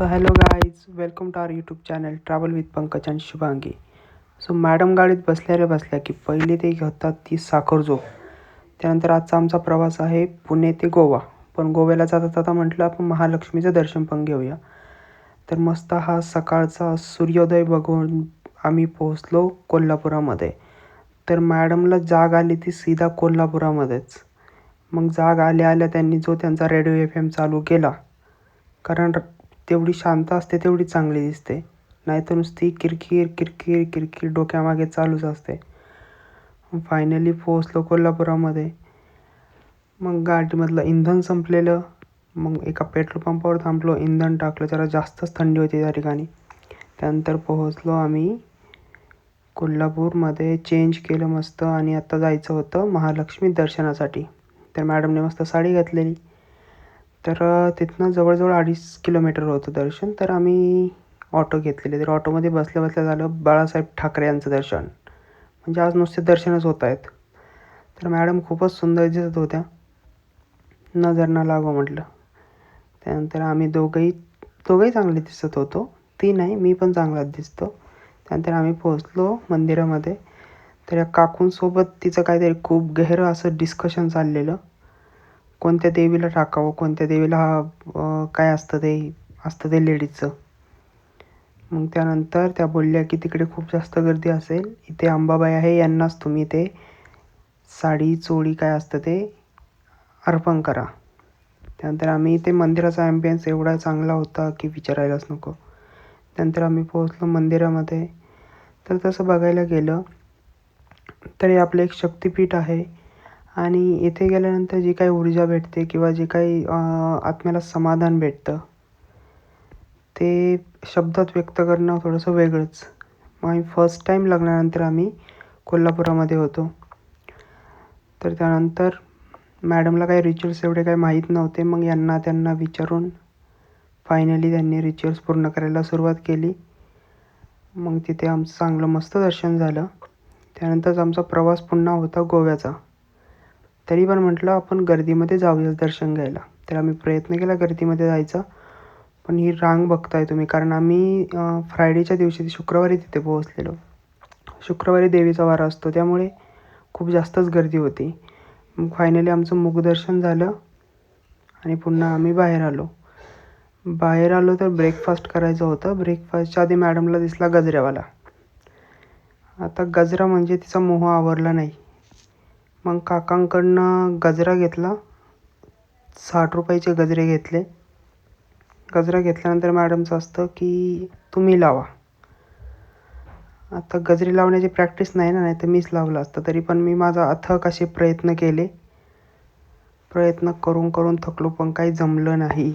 So hello guys welcome to our YouTube channel travel with Pankaj आणि Shubhangi so madam गाडीत बसल्या रे बसल्या की पहिले ते घेतात ती साखर जो त्यानंतर आजचा आमचा प्रवास आहे पुणे ते गोवा. पण गोव्याला जाता जाता म्हटलं आपण महालक्ष्मीचं दर्शन पण घेऊया. तर मस्त हा सकाळचा सूर्योदय बघून आम्ही पोहोचलो कोल्हापुरामध्ये. तर मॅडमला जाग आली ती सीधा कोल्हापुरामध्येच. मग जाग आल्या आल्या त्यांनी जो त्यांचा रेडिओ एफ एम चालू केला. कारण तेवढी शांत असते तेवढी चांगली दिसते. नाहीतर नुसती किरकिर किरकिर किरकिर डोक्यामागे चालूच असते. फायनली पोहोचलो कोल्हापुरामध्ये. मग गाडीमधलं इंधन संपलेलं. मग एका पेट्रोल पंपावर थांबलो इंधन टाकलं जरा जास्तच थंडी होती त्या ठिकाणी. त्यानंतर पोहोचलो आम्ही कोल्हापूरमध्ये चेंज केलं मस्त आणि आत्ता जायचं होतं महालक्ष्मी दर्शनासाठी. तर मॅडमने मस्त साडी घातलेली. तर तिथनं जवळजवळ अडीच किलोमीटर होतं दर्शन. तर आम्ही ऑटो घेतलेले. तर ऑटोमध्ये बसल्या बसल्या झालं बाळासाहेब ठाकरे यांचं दर्शन. म्हणजे आज नुसते दर्शनच होत आहेत. तर मॅडम खूपच सुंदर दिसत होत्या. नजर न लागो म्हटलं. त्यानंतर आम्ही दोघंही दोघंही चांगले दिसत होतो. ती नाही मी पण चांगलाच दिसतो. त्यानंतर आम्ही पोहोचलो मंदिरामध्ये. तर या काकूंसोबत तिचं काहीतरी खूप गहरं असं डिस्कशन चाललेलं. कोणत्या देवीला टाकावं कोणत्या देवीला काय असतं ते असतं ते लेडीजचं. मग त्यानंतर त्या बोलल्या की तिकडे खूप जास्त गर्दी असेल इथे अंबाबाई आहे यांनाच तुम्ही ते साडी चोळी काय असतं ते अर्पण करा. त्यानंतर आम्ही ते मंदिराचा ॲम्बियन्स एवढा चांगला होता की विचारायलाच नको. त्यानंतर आम्ही पोहोचलो मंदिरामध्ये. तर तसं बघायला गेलं तर आपलं एक शक्तिपीठ आहे. आणि येथे गेल्यानंतर जी काही ऊर्जा भेटते किंवा जे काही आत्म्याला समाधान भेटतं ते शब्दात व्यक्त करणं थोडंसं वेगळंच. मग आम्ही फर्स्ट टाईम लग्नानंतर आम्ही कोल्हापुरामध्ये होतो. तर त्यानंतर मॅडमला काही रिच्युअल्स एवढे काही माहीत नव्हते. मग यांना त्यांना विचारून फायनली त्यांनी रिच्युअल्स पूर्ण करायला सुरुवात केली. मग तिथे आमचं चांगलं मस्त दर्शन झालं. त्यानंतरच आमचा प्रवास पुन्हा होता गोव्याचा. तरी पण म्हटलं आपण गर्दीमध्ये जाऊयाच दर्शन घ्यायला. तर आम्ही प्रयत्न केला गर्दीमध्ये जायचा पण ही रांग बघताय तुम्ही. कारण आम्ही फ्रायडेच्या दिवशी शुक्रवारी तिथे पोहोचलेलो. शुक्रवारी देवीचा वारा असतो त्यामुळे खूप जास्तच गर्दी होती. मग फायनली आमचं मुखदर्शन झालं आणि पुन्हा आम्ही बाहेर आलो. बाहेर आलो तर ब्रेकफास्ट करायचं होतं. ब्रेकफास्टच्या आधी मॅडमला दिसला गजऱ्यावाला. आता गजरा म्हणजे तिचा मोह आवरला नाही. मग काकांकडनं गजरा घेतला. साठ रुपयाचे गजरे घेतले. गजरा घेतल्यानंतर मॅडमचं असतं की तुम्ही लावा. आता गजरे लावण्याची प्रॅक्टिस नाही ना नाही तर मीच लावलं असतं. तरी पण मी माझा अथक असे प्रयत्न केले. प्रयत्न करून करून थकलो पण काही जमलं नाही.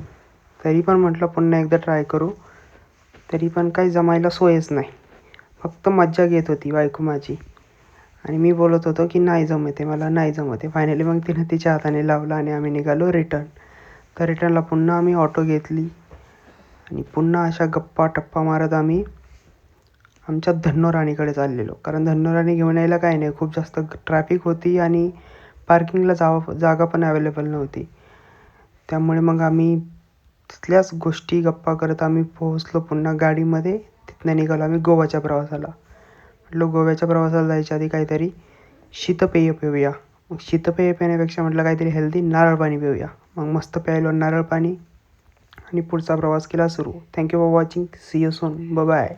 तरी पण म्हटलं पुन्हा एकदा ट्राय करू. तरी पण काही जमायला सोयच नाही. फक्त मज्जा घेत होती बायको माझी. आणि मी बोलत होतो की नाही जमते मला नाही जमते. फायनली मग तिनं तिच्या हाताने लावलं आणि आम्ही निघालो रिटर्न तर रिटर्नला पुन्हा आम्ही ऑटो घेतली. आणि पुन्हा अशा गप्पा टप्पा मारत आम्ही आमच्या धन्नोराणीकडे चाललेलो. कारण धन्नोराणी घेऊन यायला काही नाही. खूप जास्त ट्रॅफिक होती आणि पार्किंगला जावा जागा पण अवेलेबल नव्हती. त्यामुळे मग आम्ही तिथल्याच गोष्टी गप्पा करत आम्ही पोहोचलो पुन्हा गाडीमध्ये. तिथनं निघालो आम्ही गोव्याच्या प्रवासाला. म्हटलं गोव्याच्या प्रवासाला जायच्या आधी काहीतरी शीतपेय पिऊया. मग शीतपेय पिण्यापेक्षा म्हटलं काहीतरी हेल्दी नारळ पाणी पिऊया. मग मस्त प्यायलो नारळ पाणी आणि पुढचा प्रवास केला सुरू. Thank you for watching see you soon bye